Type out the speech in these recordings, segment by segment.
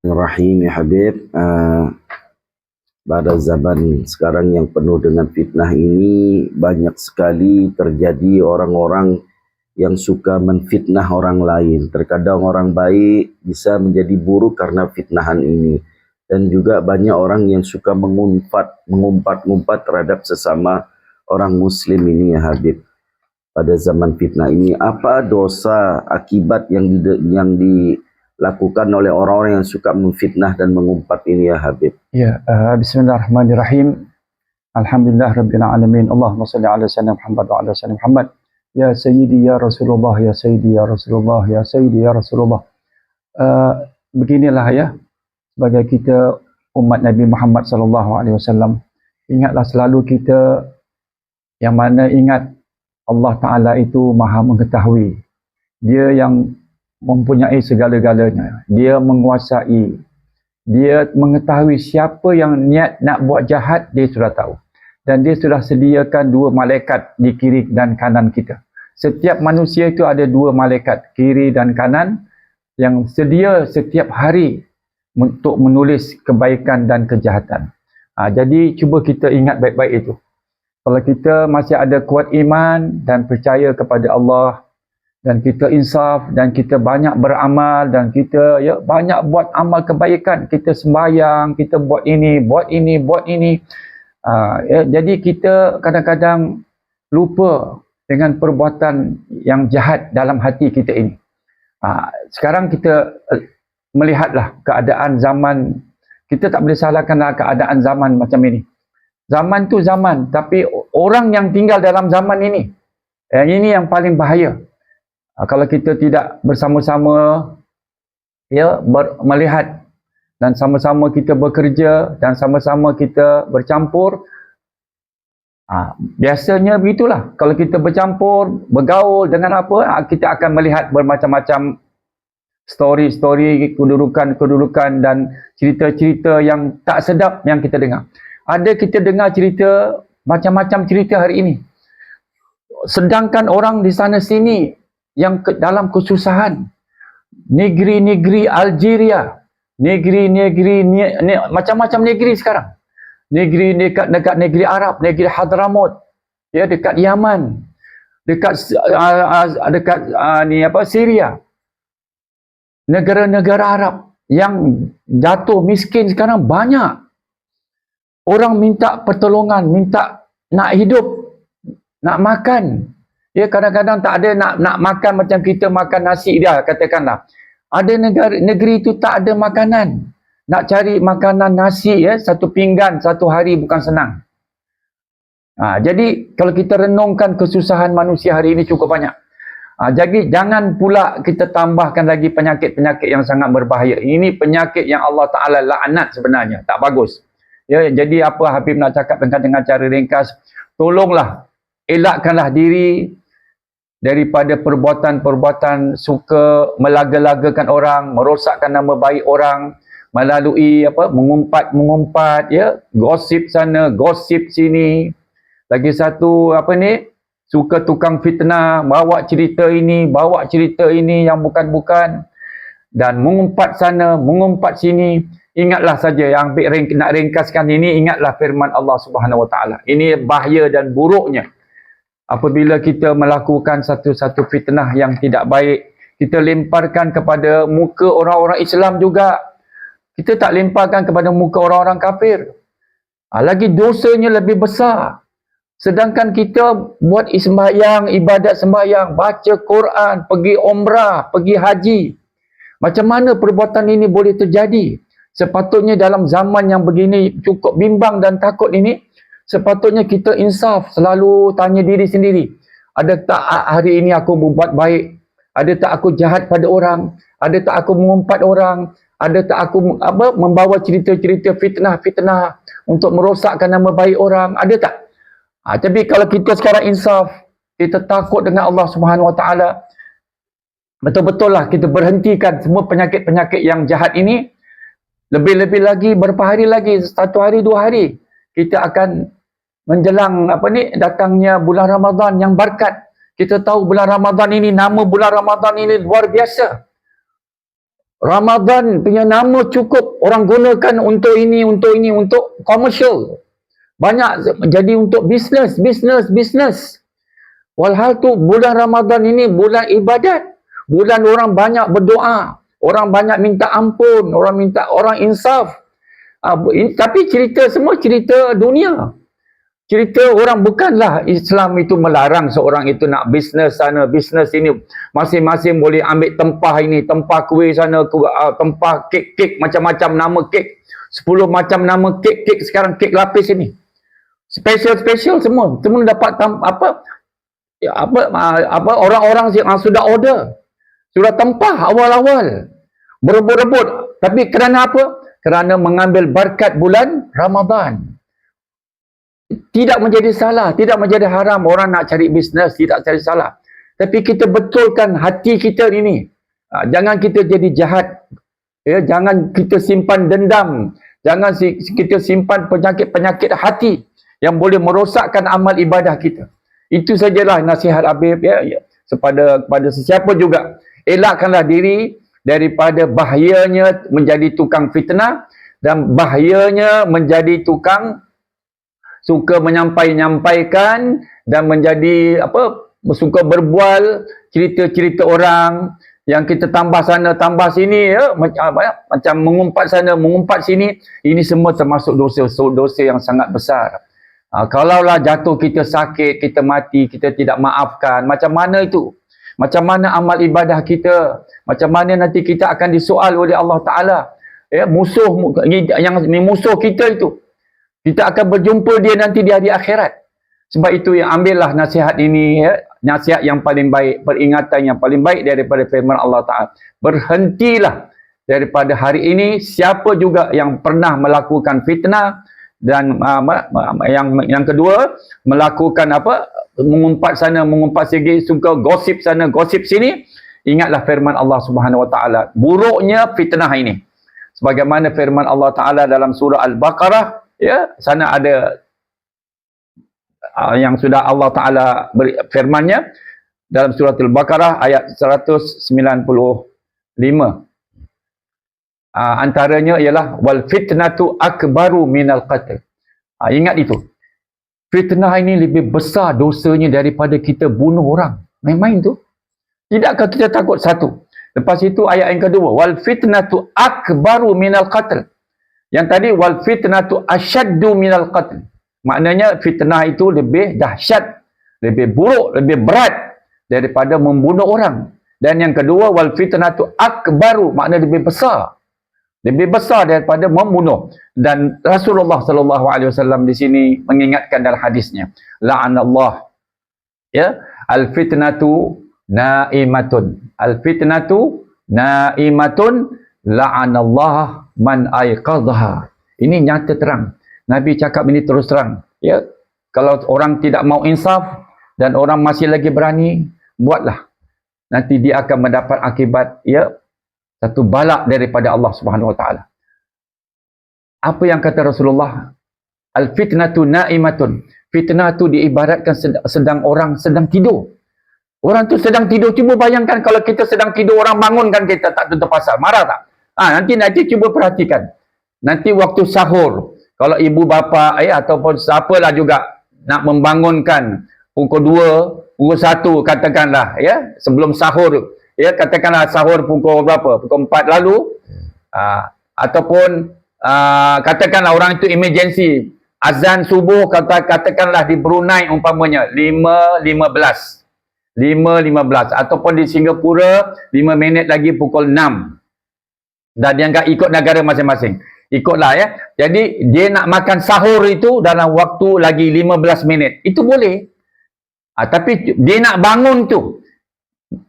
Rahim ya Habib. Uh, pada zaman sekarang yang penuh dengan fitnah ini banyak sekali terjadi orang-orang yang suka menfitnah orang lain. Terkadang orang baik bisa menjadi buruk karena fitnahan ini. Dan juga banyak orang yang suka mengumpat mengumpat-ngumpat terhadap sesama orang muslim ini ya Habib. Pada zaman fitnah ini apa dosa akibat yang di, yang di lakukan oleh orang-orang yang suka memfitnah dan mengumpat ini ya Habib. Ya, uh, bismillahirrahmanirrahim. Alhamdulillah rabbil alamin. Allahumma salli ala sayyidina Muhammad wa ala sayyidina Muhammad. Ya sayyidi ya Rasulullah, ya sayyidi ya Rasulullah, ya sayyidi ya Rasulullah. Uh, beginilah ya sebagai kita umat Nabi Muhammad sallallahu alaihi wasallam ingatlah selalu kita yang mana ingat Allah Taala itu Maha mengetahui. Dia yang mempunyai segala-galanya. Dia menguasai. Dia mengetahui siapa yang niat nak buat jahat, dia sudah tahu. Dan dia sudah sediakan dua malaikat di kiri dan kanan kita. Setiap manusia itu ada dua malaikat, kiri dan kanan, yang sedia setiap hari untuk menulis kebaikan dan kejahatan. Ha, jadi cuba kita ingat baik-baik itu. Kalau kita masih ada kuat iman dan percaya kepada Allah, dan kita insaf dan kita banyak beramal dan kita ya banyak buat amal kebaikan. Kita sembahyang kita buat ini buat ini buat ini. Uh, ya, jadi kita kadang-kadang lupa dengan perbuatan yang jahat dalam hati kita ini. Uh, sekarang kita uh, melihatlah keadaan zaman. Kita tak boleh salahkanlah keadaan zaman macam ini. Zaman tu zaman tapi orang yang tinggal dalam zaman ini yang ini yang paling bahaya Uh, kalau kita tidak bersama-sama ya ber, melihat dan sama-sama kita bekerja dan sama-sama kita bercampur uh, biasanya begitulah. Kalau kita bercampur bergaul dengan apa uh, kita akan melihat bermacam-macam story-story kedudukan-kedudukan dan cerita-cerita yang tak sedap yang kita dengar. Ada kita dengar cerita macam-macam cerita hari ini. Sedangkan orang di sana sini yang ke, dalam kesusahan. Negeri-negeri Algeria negeri-negeri macam-macam negeri sekarang. Negeri dekat dekat negeri Arab negeri Hadramaut ya dekat Yaman dekat uh, uh, dekat uh, ni apa Syria. Negara-negara Arab yang jatuh miskin sekarang banyak. Orang minta pertolongan minta nak hidup nak makan Ya kadang-kadang tak ada nak nak makan macam kita makan nasi dia katakanlah. Ada negara negeri itu tak ada makanan. Nak cari makanan nasi ya satu pinggan satu hari bukan senang. Ha, jadi kalau kita renungkan kesusahan manusia hari ini cukup banyak. Ha, jadi jangan pula kita tambahkan lagi penyakit-penyakit yang sangat berbahaya. Ini penyakit yang Allah Taala laknat sebenarnya, tak bagus. Ya, jadi apa Habib nak cakap dengan cara ringkas, tolonglah elakkanlah diri daripada perbuatan-perbuatan suka melaga-lagakan orang, merosakkan nama baik orang melalui apa mengumpat-mengumpat ya, gosip sana, gosip sini. Lagi satu apa ni? Suka tukang fitnah, bawa cerita ini, bawa cerita ini yang bukan-bukan dan mengumpat sana, mengumpat sini. Ingatlah saja yang nak ringkaskan ini, ingatlah firman Allah Subhanahu Wa Taala. Ini bahaya dan buruknya apabila kita melakukan satu-satu fitnah yang tidak baik kita lemparkan kepada muka orang-orang Islam juga. Kita tak lemparkan kepada muka orang-orang kafir. Ha, lagi dosanya lebih besar. Sedangkan kita buat sembahyang ibadat sembahyang baca Quran pergi umrah pergi haji. Macam mana perbuatan ini boleh terjadi? Sepatutnya dalam zaman yang begini cukup bimbang dan takut ini sepatutnya kita insaf selalu tanya diri sendiri. Ada tak hari ini aku membuat baik? Ada tak aku jahat pada orang? Ada tak aku mengumpat orang? Ada tak aku apa membawa cerita-cerita fitnah-fitnah untuk merosakkan nama baik orang? Ada tak? Ha, tapi kalau kita sekarang insaf kita takut dengan Allah Subhanahu Wa Taala betul-betul lah kita berhentikan semua penyakit-penyakit yang jahat ini. Lebih-lebih lagi berapa hari lagi? Satu hari dua hari kita akan menjelang apa ni datangnya bulan Ramadan yang berkat. Kita tahu bulan Ramadan ini nama bulan Ramadan ini luar biasa. Ramadan punya nama cukup orang gunakan untuk ini, untuk ini, untuk komersial. Banyak jadi untuk bisnes, bisnes, bisnes. Walhal tu bulan Ramadan ini bulan ibadat. Bulan orang banyak berdoa. Orang banyak minta ampun. Orang minta orang insaf. Uh, tapi cerita semua cerita dunia. Cerita orang bukanlah Islam itu melarang seorang itu nak bisnes sana, bisnes ini. Masing-masing boleh ambil tempah ini, tempah kuih sana, uh, tempah kek-kek, macam-macam nama kek. 10 macam nama kek-kek sekarang kek lapis ini. Special-special semua. Semua dapat tam, apa ya, apa uh, apa orang-orang yang sudah order. Sudah tempah awal-awal. Berebut-rebut. Tapi kerana apa? Kerana mengambil berkat bulan Ramadan tidak menjadi salah, tidak menjadi haram orang nak cari bisnes, tidak cari salah. Tapi kita betulkan hati kita ini. Ha, jangan kita jadi jahat. Ya, jangan kita simpan dendam. Jangan kita simpan penyakit-penyakit hati yang boleh merosakkan amal ibadah kita. Itu sajalah nasihat Habib ya, ya. Kepada, kepada sesiapa juga. Elakkanlah diri daripada bahayanya menjadi tukang fitnah dan bahayanya menjadi tukang suka menyampai-nyampaikan dan menjadi apa suka berbual cerita-cerita orang yang kita tambah sana tambah sini ya macam apa ya macam mengumpat sana mengumpat sini ini semua termasuk dosa dosa yang sangat besar. Ha, kalaulah jatuh kita sakit kita mati kita tidak maafkan macam mana itu? Macam mana amal ibadah kita? Macam mana nanti kita akan disoal oleh Allah taala? Ya musuh yang musuh kita itu kita akan berjumpa dia nanti di hari akhirat. Sebab itu yang ambillah nasihat ini, ya, nasihat yang paling baik, peringatan yang paling baik daripada firman Allah Ta'ala. Berhentilah daripada hari ini, siapa juga yang pernah melakukan fitnah dan uh, yang yang kedua, melakukan apa, mengumpat sana, mengumpat sini, suka gosip sana, gosip sini, ingatlah firman Allah Subhanahu Wa Ta'ala. Buruknya fitnah ini. Sebagaimana firman Allah Ta'ala dalam surah Al-Baqarah, ya sana ada uh, yang sudah Allah Taala beri firman-Nya dalam surah Al-Baqarah ayat 195 uh, antaranya ialah wal fitnatu akbaru minal qatl. Uh, ingat itu. Fitnah ini lebih besar dosanya daripada kita bunuh orang. Main-main tu. Tidakkah kita takut? Satu. Lepas itu ayat yang kedua wal fitnatu akbaru minal qatl yang tadi wal fitnatu asyaddu minal qatl. Maknanya fitnah itu lebih dahsyat, lebih buruk, lebih berat daripada membunuh orang. Dan yang kedua wal fitnatu akbaru, makna lebih besar. Lebih besar daripada membunuh. Dan Rasulullah sallallahu alaihi wasallam di sini mengingatkan dalam hadisnya, la'anallah ya al fitnatu naimatun. Al fitnatu naimatun la'anallah man aiqadha. Ini nyata terang. Nabi cakap ini terus terang. Ya, kalau orang tidak mau insaf dan orang masih lagi berani, buatlah. Nanti dia akan mendapat akibat ya satu balak daripada Allah Subhanahu Wa Taala. Apa yang kata Rasulullah? Al fitnatu naimatun. Fitnah tu diibaratkan sedang orang sedang tidur. Orang tu sedang tidur. Cuba bayangkan kalau kita sedang tidur, orang bangunkan kita tak tutup pasal. Marah tak? Ah ha, nanti nanti cuba perhatikan. Nanti waktu sahur, kalau ibu bapa eh ataupun siapalah juga nak membangunkan pukul 2, pukul 1 katakanlah ya, sebelum sahur ya katakanlah sahur pukul berapa? Pukul 4 lalu. Ah ataupun ah, katakanlah orang itu emergency azan subuh kata katakanlah di Brunei umpamanya 5.15 5.15 ataupun di Singapura 5 minit lagi pukul 6 dan dia enggak ikut negara masing-masing. Ikutlah ya. Jadi dia nak makan sahur itu dalam waktu lagi 15 minit. Itu boleh. Ha, tapi dia nak bangun tu.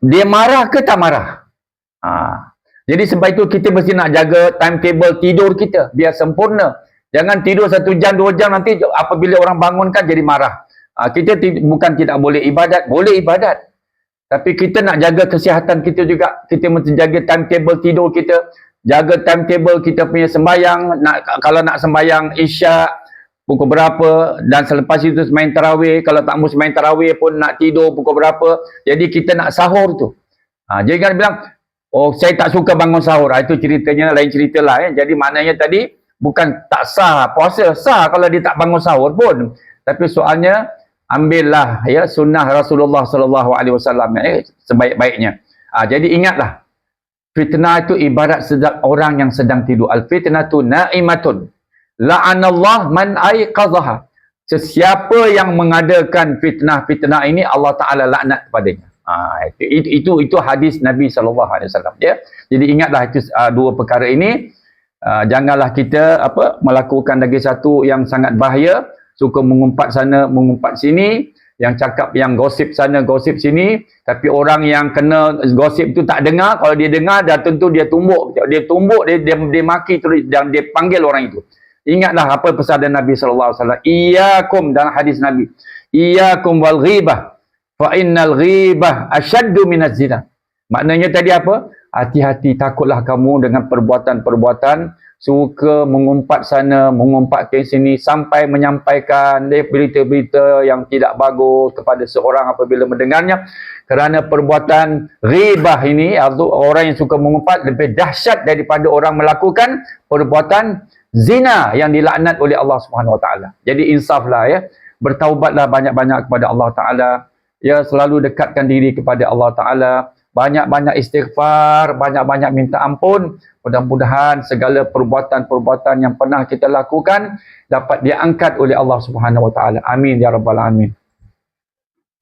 Dia marah ke tak marah? Ha. Jadi sebab itu kita mesti nak jaga timetable tidur kita biar sempurna. Jangan tidur satu jam, dua jam nanti apabila orang bangunkan jadi marah. Ha, kita bukan tidak boleh ibadat, boleh ibadat. Tapi kita nak jaga kesihatan kita juga. Kita mesti jaga timetable tidur kita jaga timetable kita punya sembayang nak kalau nak sembayang isyak pukul berapa dan selepas itu semain tarawih kalau tak mau semain tarawih pun nak tidur pukul berapa jadi kita nak sahur tu ha, jadi kan bilang Oh, saya tak suka bangun sahur. Ah, Itu ceritanya lain cerita lah. Eh. Jadi maknanya tadi bukan tak sah puasa. Sah kalau dia tak bangun sahur pun. Tapi soalnya ambillah ya sunnah Rasulullah sallallahu alaihi wasallam eh, sebaik-baiknya. Ah, jadi ingatlah fitnah itu ibarat sedang orang yang sedang tidur. Al fitnatu naimatun. La'anallah man aiqadhaha. Sesiapa yang mengadakan fitnah-fitnah ini Allah Taala laknat kepadanya. Ha, itu, itu, itu itu hadis Nabi wasallam ya. Jadi ingatlah itu uh, dua perkara ini uh, janganlah kita apa melakukan lagi satu yang sangat bahaya suka mengumpat sana mengumpat sini yang cakap yang gosip sana gosip sini tapi orang yang kena gosip tu tak dengar kalau dia dengar dah tentu dia tumbuk. Dia tumbuk dia dia, dia maki terus dan dia panggil orang itu. Ingatlah apa pesan Nabi sallallahu alaihi wasallam. Iyyakum dalam hadis Nabi. Iyyakum wal ghibah. Fa innal ghibah ashaddu minaz zina. Maknanya tadi apa? Hati-hati takutlah kamu dengan perbuatan-perbuatan suka mengumpat sana, mengumpat ke sini sampai menyampaikan berita-berita yang tidak bagus kepada seorang apabila mendengarnya. Kerana perbuatan ghibah ini orang yang suka mengumpat lebih dahsyat daripada orang melakukan perbuatan zina yang dilaknat oleh Allah Subhanahu Wa Taala. Jadi insaflah ya. Bertaubatlah banyak-banyak kepada Allah Taala ya selalu dekatkan diri kepada Allah Ta'ala banyak-banyak istighfar banyak-banyak minta ampun. Mudah-mudahan segala perbuatan-perbuatan yang pernah kita lakukan dapat diangkat oleh Allah Subhanahu Wa Ta'ala. Amin ya rabbal alamin